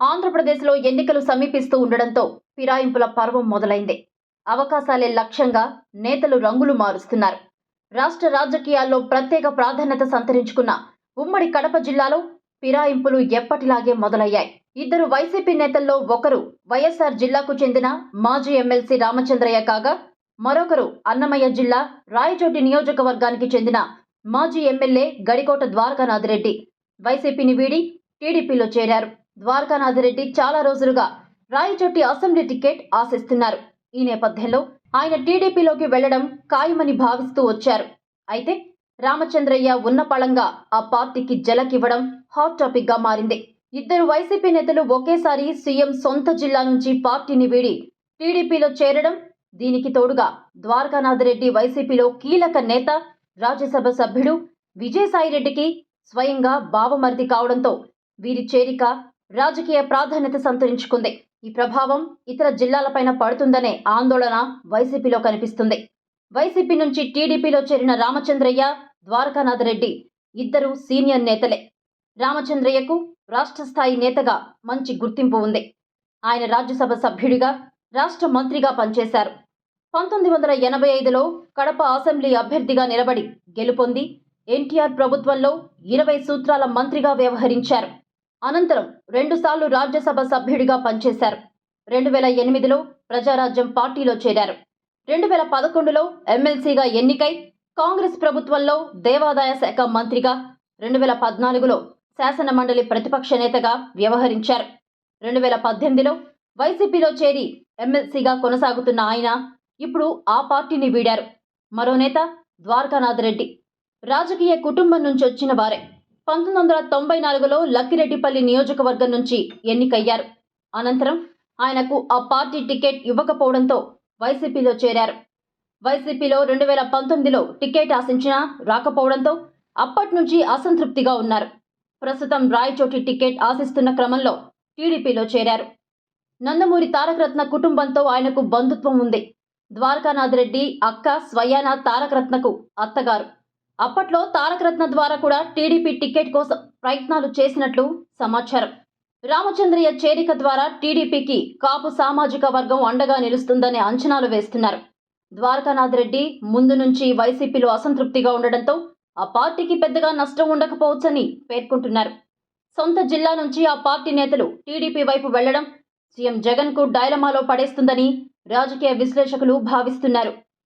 ఆంధ్రప్రదేశ్లో ఎన్నికలు సమీపిస్తూ ఉండడంతో ఫిరాయింపుల పర్వం మొదలైంది. అవకాశాలే లక్ష్యంగా నేతలు రంగులు మారుస్తున్నారు. రాష్ట్ర రాజకీయాల్లో ప్రత్యేక ప్రాధాన్యత సంతరించుకున్న ఉమ్మడి కడప జిల్లాలో ఫిరాయింపులు ఎప్పటిలాగే మొదలయ్యాయి. ఇద్దరు వైసీపీ నేతల్లో ఒకరు వైఎస్ఆర్ జిల్లాకు చెందిన మాజీ ఎమ్మెల్సీ రామచంద్రయ్య కాగా మరొకరు అన్నమయ్య జిల్లా రాయచోటి నియోజకవర్గానికి చెందిన మాజీ ఎమ్మెల్యే గడికోట ద్వారకానాథరెడ్డి. వైసీపీని వీడి టీడీపీలో చేరారు. ద్వారకానాథరెడ్డి చాలా రోజులుగా రాయచోటి అసెంబ్లీ టికెట్ ఆశిస్తున్నారు. ఈ నేపథ్యంలో ఆయన టీడీపీలోకి వెళ్ళడం ఖాయమని భావిస్తూ వచ్చారు. అయితే రామచంద్రయ్య ఉన్న పళంగా ఆ పార్టీకి జలకివ్వడం హాట్ టాపిక్గా మారింది. ఇద్దరు వైసీపీ నేతలు ఒకేసారి సీఎం సొంత జిల్లా నుంచి పార్టీని వీడి టీడీపీలో చేరడం దీనికి తోడుగా ద్వారకానాథరెడ్డి వైసీపీలో కీలక నేత రాజ్యసభ సభ్యుడు విజయసాయిరెడ్డికి స్వయంగా బావమరిది కావడంతో వీరి చేరిక రాజకీయ ప్రాధాన్యత సంతరించుకుంది. ఈ ప్రభావం ఇతర జిల్లాలపైన పడుతుందనే ఆందోళన వైసీపీలో కనిపిస్తుంది. వైసీపీ నుంచి టీడీపీలో చేరిన రామచంద్రయ్య ద్వారకానాథ్ రెడ్డి ఇద్దరు సీనియర్ నేతలే. రామచంద్రయ్యకు రాష్ట్ర స్థాయి నేతగా మంచి గుర్తింపు ఉంది. ఆయన రాజ్యసభ సభ్యుడిగా రాష్ట్ర మంత్రిగా పనిచేశారు. పంతొమ్మిది వందల ఎనభై ఐదులో కడప అసెంబ్లీ అభ్యర్థిగా నిలబడి గెలుపొంది ఎన్టీఆర్ ప్రభుత్వంలో ఇరవై సూత్రాల మంత్రిగా వ్యవహరించారు. అనంతరం రెండుసార్లు రాజ్యసభ సభ్యుడిగా పనిచేశారు. రెండు వేల ఎనిమిదిలో ప్రజారాజ్యం పార్టీలో చేరారు. రెండు వేల పదకొండులో ఎమ్మెల్సీగా ఎన్నికై కాంగ్రెస్ ప్రభుత్వంలో దేవాదాయ శాఖ మంత్రిగా రెండు వేల పద్నాలుగులో శాసన మండలి ప్రతిపక్ష నేతగా వ్యవహరించారు. రెండు వేల పద్దెనిమిదిలో వైసీపీలో చేరి ఎమ్మెల్సీగా కొనసాగుతున్న ఆయన ఇప్పుడు ఆ పార్టీని వీడారు. మరో నేత ద్వారకానాథ్ రెడ్డి. రాజకీయ కుటుంబం నుంచి వచ్చిన వారే. పంతొమ్మిది వందల తొంభై నాలుగులో లక్కిరెడ్డిపల్లి నియోజకవర్గం నుంచి ఎన్నికయ్యారు. అనంతరం ఆయనకు ఆ పార్టీ టికెట్ ఇవ్వకపోవడంతో వైసీపీలో చేరారు. వైసీపీలో రెండు వేల పంతొమ్మిదిలో టికెట్ ఆశించినా రాకపోవడంతో అప్పటి నుంచి అసంతృప్తిగా ఉన్నారు. ప్రస్తుతం రాయచోటి టికెట్ ఆశిస్తున్న క్రమంలో టీడీపీలో చేరారు. నందమూరి తారకరత్న కుటుంబంతో ఆయనకు బంధుత్వం ఉంది. ద్వారకానాథ్ రెడ్డి అక్క స్వయాన తారకరత్నకు అత్తగారు. అప్పట్లో తారకరత్న ద్వారా కూడా టీడీపీ టికెట్ కోసం ప్రయత్నాలు చేసినట్లు సమాచారం. రామచంద్రయ్య చేరిక ద్వారా టీడీపీకి కాపు సామాజిక వర్గం అండగా నిలుస్తుందనే అంచనాలు వేస్తున్నారు. ద్వారకానాథ్ రెడ్డి ముందు నుంచి వైసీపీలో అసంతృప్తిగా ఉండడంతో ఆ పార్టీకి పెద్దగా నష్టం ఉండకపోవచ్చని పేర్కొంటున్నారు. సొంత జిల్లా నుంచి ఆ పార్టీ నేతలు టీడీపీ వైపు వెళ్ళడం సీఎం జగన్కు డైలమాలో పడేస్తుందని రాజకీయ విశ్లేషకులు భావిస్తున్నారు.